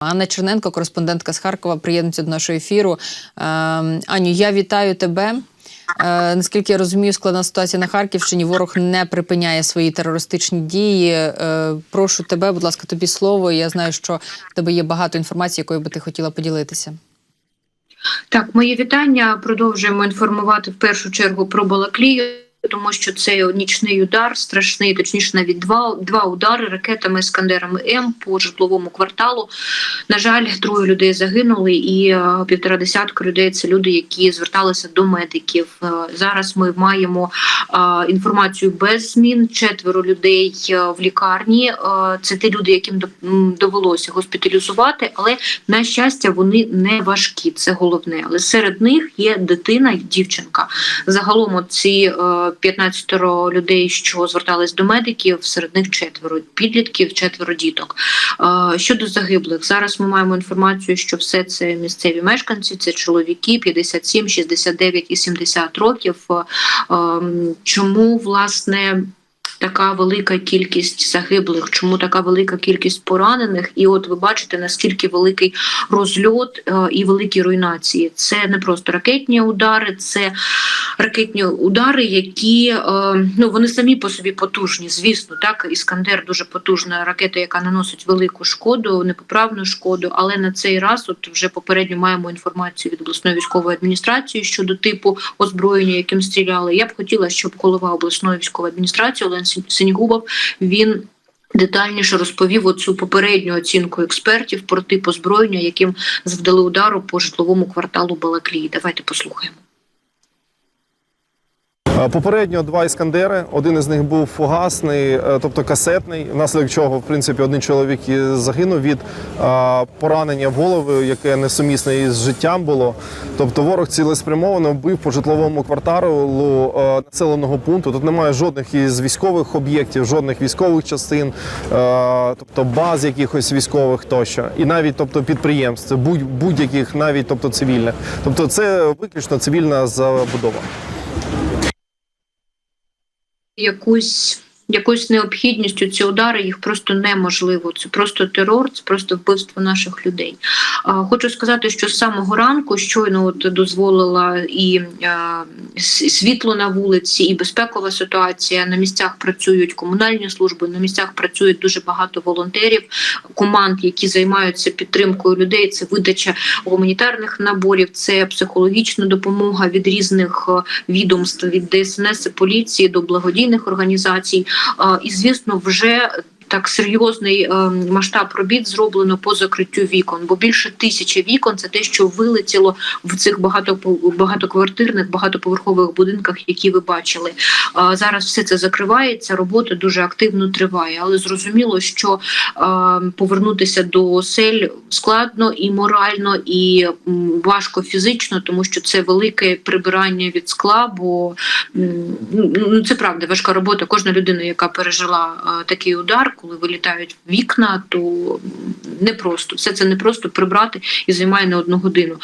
Анна Черненко, кореспондентка з Харкова, приєднується до нашого ефіру. Е, Аню, я вітаю тебе. Е, наскільки я розумію, складна ситуація на Харківщині. Ворог не припиняє свої терористичні дії. Е, прошу тебе, будь ласка, тобі слово. Я знаю, що в тебе є багато інформації, якою би ти хотіла поділитися. Так, мої вітання. Продовжуємо інформувати в першу чергу про Балаклію. Тому що це нічний удар, страшний, точніше, навіть два два удари ракетами Іскандерами М по житловому кварталу. На жаль, троє людей загинули, і е, півтора десятка людей це люди, які зверталися до медиків. Е, зараз ми маємо інформацію без змін. Четверо людей е, в лікарні. Е, це ті люди, яким довелося госпіталізувати, але на щастя вони не важкі. Це головне. Але серед них є дитина, дівчинка. Загалом ці 15 людей, що звертались до медиків, серед них четверо підлітків, четверо діток. Е, Щодо загиблих, зараз ми маємо інформацію, що все це місцеві мешканці, це чоловіки 57, 69 і 70 років. Чому власне? Така велика кількість загиблих, чому така велика кількість поранених, і от ви бачите наскільки великий розльот е, і великі руйнації. Це не просто ракетні удари, це ракетні удари, які е, ну вони самі по собі потужні. Звісно, так іскандер дуже потужна ракета, яка наносить велику шкоду, непоправну шкоду. Але на цей раз, от вже попередньо маємо інформацію від обласної військової адміністрації щодо типу озброєння, яким стріляли. Я б хотіла, щоб голова обласної військової адміністрації Олен Синігубов він. Детальніше розповів оцю попередню оцінку експертів про тип озброєння, яким завдали удару по житловому кварталу Балаклії. Давайте послухаємо. Е, Попередньо два іскандери. Один із них був фугасний, е, тобто касетний, внаслідок чого, в принципі, один чоловік загинув від е, поранення в голову, яке несумісне із життям було. Тобто ворог цілеспрямовано вбив по житловому кварталу населеного пункту. Тут немає жодних із військових об'єктів, жодних військових частин, тобто баз якихось військових тощо, і навіть тобто підприємств, будь- будь-яких, навіть тобто цивільних. Тобто, це виключно цивільна забудова. Якусь. Якоюсь необхідністю ці удари їх просто неможливо. Це просто терор, це просто вбивство наших людей. Хочу сказати, що з самого ранку щойно от дозволила і світло на вулиці, і безпекова ситуація. На місцях працюють комунальні служби, на місцях працюють дуже багато волонтерів, команд, які займаються підтримкою людей. Це видача гуманітарних наборів, це психологічна допомога від різних відомств від ДСНС, поліції до благодійних організацій. І звісно, вже так серйозний е, масштаб робіт зроблено по закриттю вікон, бо більше тисячі вікон це те, що вилетіло в цих багатопо- багатоквартирних, багатоповерхових будинках, які ви бачили. Зараз все це закривається. Робота дуже активно триває, але зрозуміло, що е, повернутися до осель складно і морально, і важко фізично, тому що це велике прибирання від скла. Бо ну це правда важка робота. Кожна людина, яка пережила е, такий удар, коли вилітають вікна, то непросто все це непросто прибрати і займає не одну годину.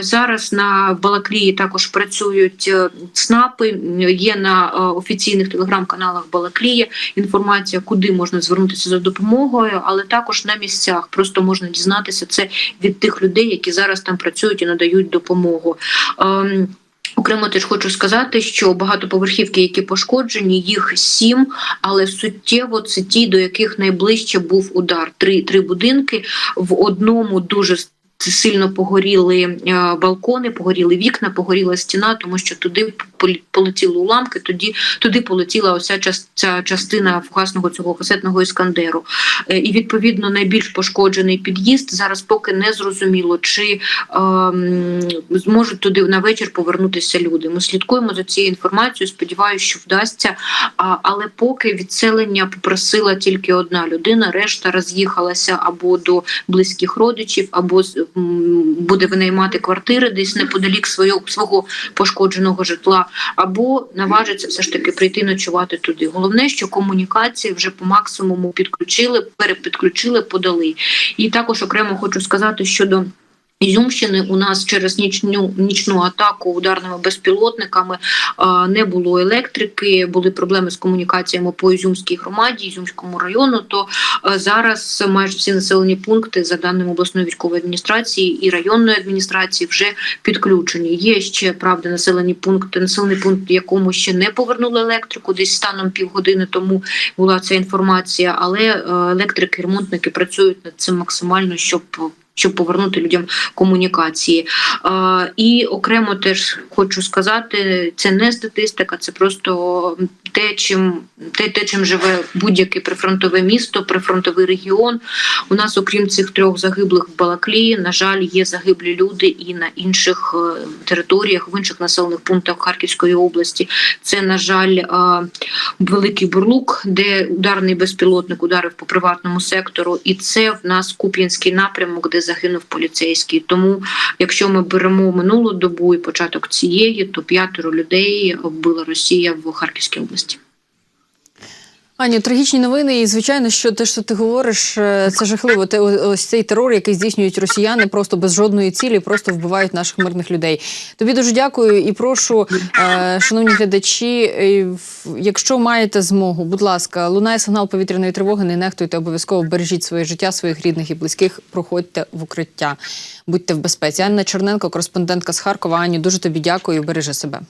Зараз на Балаклії також працюють е, ЦНАПи. Є на е, офіційних телеграм-каналах Балаклія інформація, куди можна звернутися за допомогою, але також на місцях просто можна дізнатися це від тих людей, які зараз там працюють і надають допомогу. Ем, Окремо теж хочу сказати, що багатоповерхівки, які пошкоджені, їх сім, але суттєво це ті, до яких найближче був удар. Три, три будинки в одному дуже сильно погоріли е, балкони, погоріли вікна, погоріла стіна, тому що туди полетіли уламки. Тоді туди полетіла ося ця частина фугасного цього касетного іскандеру. Е, І відповідно найбільш пошкоджений під'їзд зараз поки не зрозуміло, чи ем, зможуть туди на вечір повернутися люди. Ми слідкуємо за цією інформацією. Сподіваюся, що вдасться. А, але поки відселення попросила тільки одна людина, решта роз'їхалася або до близьких родичів, або буде винаймати квартири десь неподалік свого, свого пошкодженого житла, або наважиться все ж таки прийти ночувати туди. Головне, що комунікації вже по максимуму підключили, перепідключили, подали. І також окремо хочу сказати щодо Ізюмщини у нас через нічну нічну атаку ударними безпілотниками а, не було електрики, були проблеми з комунікаціями по Ізюмській громаді, Ізюмському району. То а, зараз майже всі населені пункти, за даними обласної військової адміністрації і районної адміністрації, вже підключені. Є ще правда населені пункти, населений пункт, якому ще не повернули електрику. Десь станом півгодини тому була ця інформація, але е, електрики, ремонтники працюють над цим максимально, щоб. Щоб повернути людям комунікації, Е, і окремо теж хочу сказати, це не статистика, це просто те, чим те, те, чим живе будь-яке прифронтове місто, прифронтовий регіон. У нас, окрім цих трьох загиблих в Балаклії, на жаль, є загиблі люди і на інших е, територіях, в інших населених пунктах Харківської області. Це, на жаль, е, великий бурлук, де ударний безпілотник ударив по приватному сектору, і це в нас Куп'янський напрямок, де загинув поліцейський. Тому, якщо ми беремо минулу добу і початок цієї, то п'ятеро людей вбила Росія в Харківській області. Аню, трагічні новини, і звичайно, що те, що ти говориш, е, це жахливо. Те ось цей терор, який здійснюють росіяни, просто без жодної цілі, просто вбивають наших мирних людей. Тобі дуже дякую і прошу, е, шановні глядачі, е, якщо маєте змогу, будь ласка, лунає сигнал повітряної тривоги. Не нехтуйте, обов'язково бережіть своє життя, своїх рідних і близьких. Проходьте в укриття, будьте в безпеці. Анна Черненко, кореспондентка з Харкова. Аню, дуже тобі дякую. Бережи себе.